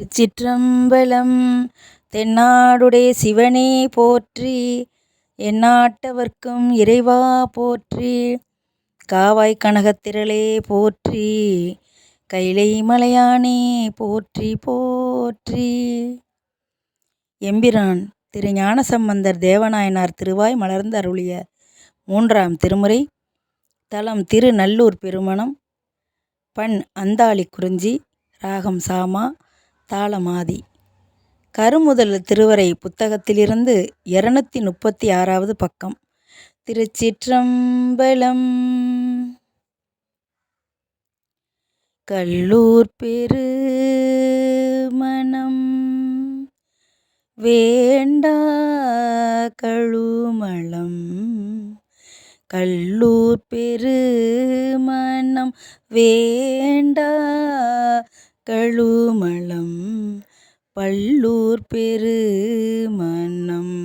திருச்சிற்றம்பலம் தென்னாடுடைய சிவனே போற்றி எந்நாட்டவர்க்கும் இறைவா போற்றி காவாய் கனகத்திரளே போற்றி கைலை மலையானே போற்றி போற்றி. எம்பிரான் திரு ஞானசம்பந்தர் தேவநாயனார் திருவாய் மலர்ந்து அருளிய மூன்றாம் திருமுறை தலம் திருநல்லூர் பெருமணம் பண் அந்தாளி குறிஞ்சி ராகம் சாமா தாளமாதி. கருமுதல் திருவரை புத்தகத்திலிருந்து இரநூத்தி முப்பத்தி ஆறாவது பக்கம். திருச்சிற்றம்பலம். கல்லூர் பெரு மனம் வேண்டா கழுமளம். கல்லூர் பெரு மனம் வேண்டா கழுமளம் பல்லூர் பெரு மனம்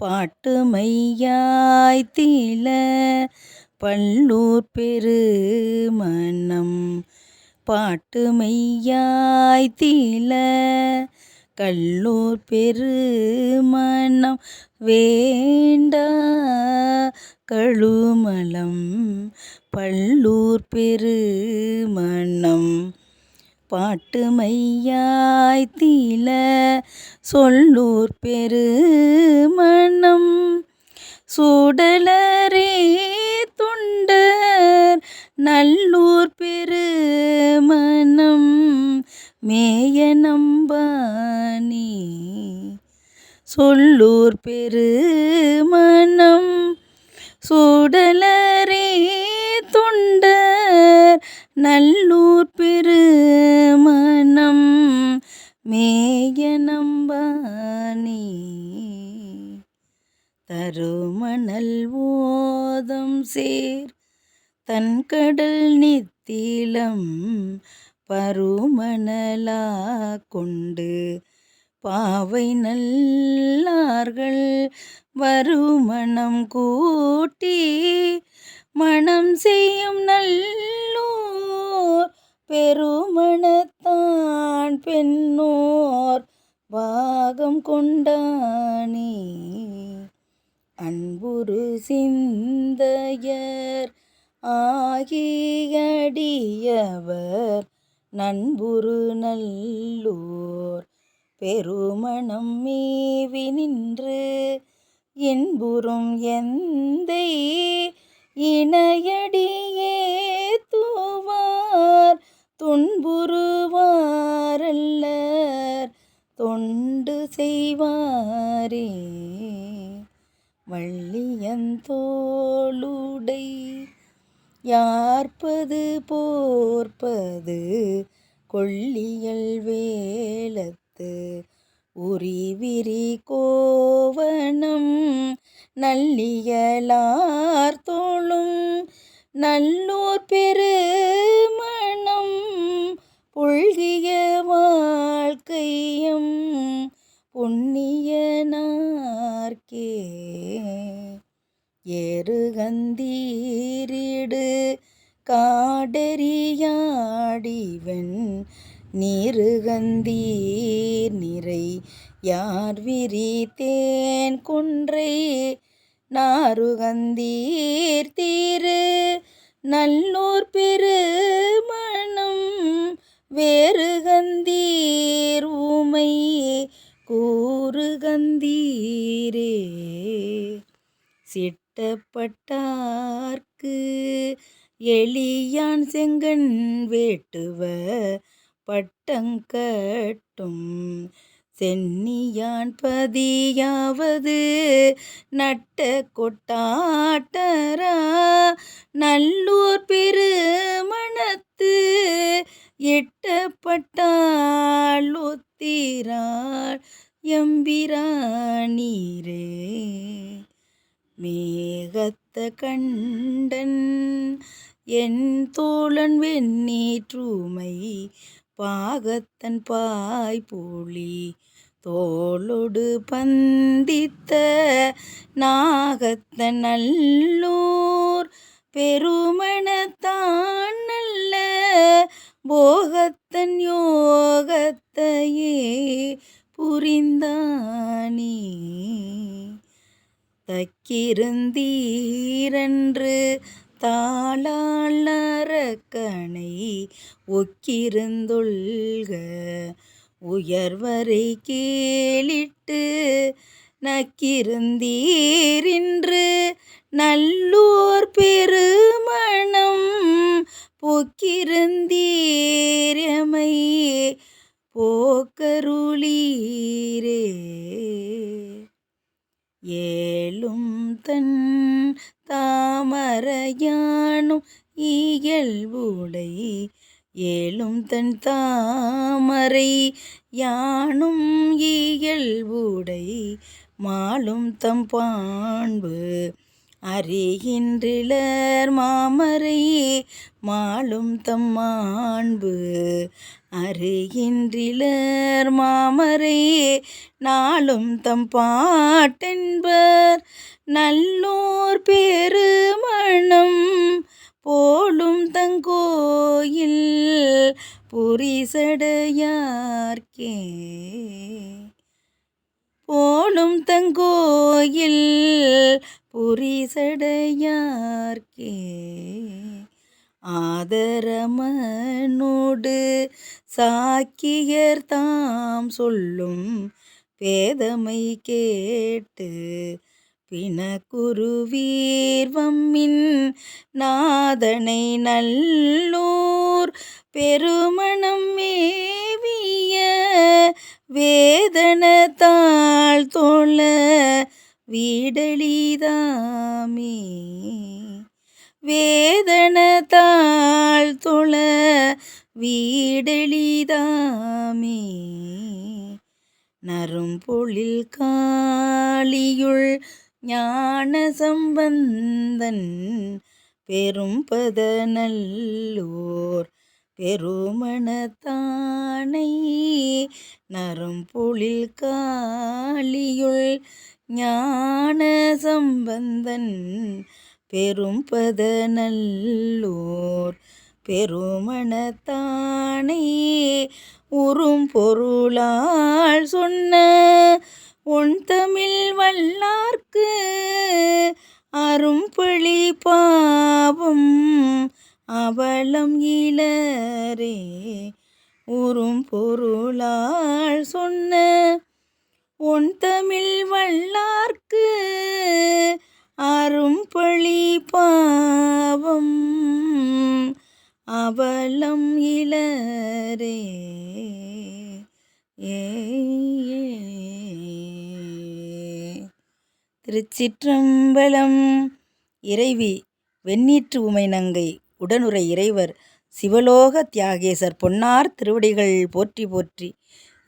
பாட்டு மையாய் தீல பல்லூர் பெரு மனம் பாட்டு மெய்யாய் தீல கல்லூர் பெருமனம் வேண்டா கழுமலம் பல்லூர் பெருமனம் பாட்டு மையாய் தீல சொல்லூர் பெருமணம். சூடலரே துண்டர் நல்லூர் பெருமணம். மேய நம்பானே சொல்லூர் பெரு நல்லூர் பெரு மேய நம்பானே. தருமணல் ஓதம் சேர் தன்கடல் நித்திலம் பருமணலா கொண்டு பாவை நல்லார்கள் வருமணம் கூட்டி மனம் செய்யும் நல்லூர் பெருமணத்தான் பெண்ணோர் பாகம் கொண்டானே. அன்புரு சிந்தையர் ஆகியடியவர் நண்புரு நல்லூர் பெருமணம் மேவி நின்று இன்புறும் எந்தை இணையடியே தூவார் துன்புறுவாரல்லர் தொண்டு செய்வாரே. வள்ளியந்தோளுடை யார்ப்பது போர்ப்பது கொள்ளியல் வேலத்து உரிவிரி கோவணம் நல்லியலார் தோளும் நல்லூர் பெருமணம் புல்கிய வாழ்க்கையும் புண்ணியனார்க்கே. ஏறுகந்தீரிடு காடெறியாடிவன் நீருகந்தீர் நிறை யார் விரித்தேன் குன்றை நாருகந்தீர் தீரு நல்லூர் பெருமணம் வேறுகந்தீர் ஊமை கூறுகந்தீரே. சிட்டப்பட்டார்க்கு எளியான் செங்கன் வேட்டுவ பட்டங்கட்டும் சென்னியான் பதியாவது நட்ட கொட்டாட்டரா நல்லூர் பெருமணத்து எட்டப்பட்டாள் ஒத்திராள் எம்பிரானீரே. மேகத்த கண்டன் என் தோழன் வெண்ணீற்றுமை பாகத்தன் பாய்புலி தோளொடு பந்தித்த நாகத்தன் நல்லூர் பெருமணத்தான் நல்ல போகத்தன் யோகத்தையே புரிந்தானே. தக்கிருந்தீரன்று தாளாள் ஒக்கிருந்துள்க. உயர்வரை கேளிட்டு நக்கிருந்தீரின்று நல்லோர் பெருமணம் போக்கிருந்தீரமை போக்கருளீரே. ஏலும் தன் தாமரையானும் இயல்புடை ஏழும் தன் தாமரை யானும் இயல்புடை மாலும் தம் பாண்பு அறிகின்றிலர் மாமரை. மாலும் தம் மாண்பு அறிகின்றிலர் மாமரை. நாளும் தம் பாட்டென்பர் நல்லோர் பெருமணம் போலும் தங்கோயில் புரிசடையார்க்கே. போலும் தங்கோயில் புரிசடையார்க்கே. ஆதரமனோடு சாக்கியர் தாம் சொல்லும் பேதமை கேட்டு பிணக்குருவீர்வம்மின் நாதனை நல்லூர் பெருமணம் மேவிய வேதனத்தாள் தோழ வீடலிதாமே வேதனத்தாள் தொழ வீடெளிதாமே நறும்பொழில் காளியுள் ஞான சம்பந்தன் பெரும்பத நல்லோர் பெருமணத்தானை நறும்பொழில் காளியுள் ஞான சம்பந்தன் பெரும்பத நல்லோர் பெருமணத்தானை உறும் பொருளால் சொன்ன உன் தமிழ் வல்லார்க்கு அரும்பழி பாவம் அவளம் இளரே. உறும் பொருளால் சொன்ன உன் தமிழ் வல்லார்க்கு அரும்பழி பாவம் அவலம் இளரே. ஏ திருச்சிற்றம்பலம். இறைவி வெண்ணீற்று உமை நங்கை உடனுரை இறைவர் சிவலோக தியாகேசர் பொன்னார் திருவடிகள் போற்றி போற்றி.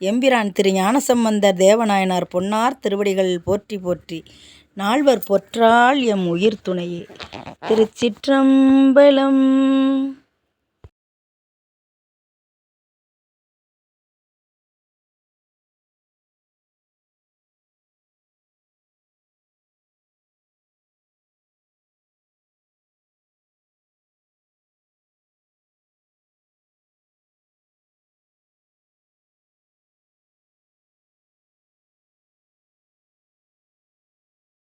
எம்பிரான் திரு ஞானசம்பந்தர் தேவநாயனார் பொன்னார் திருவடிகள் போற்றி போற்றி. நால்வர் பொற்றால் எம் உயிர் துணையே திருச்சிற்றம்பலம்.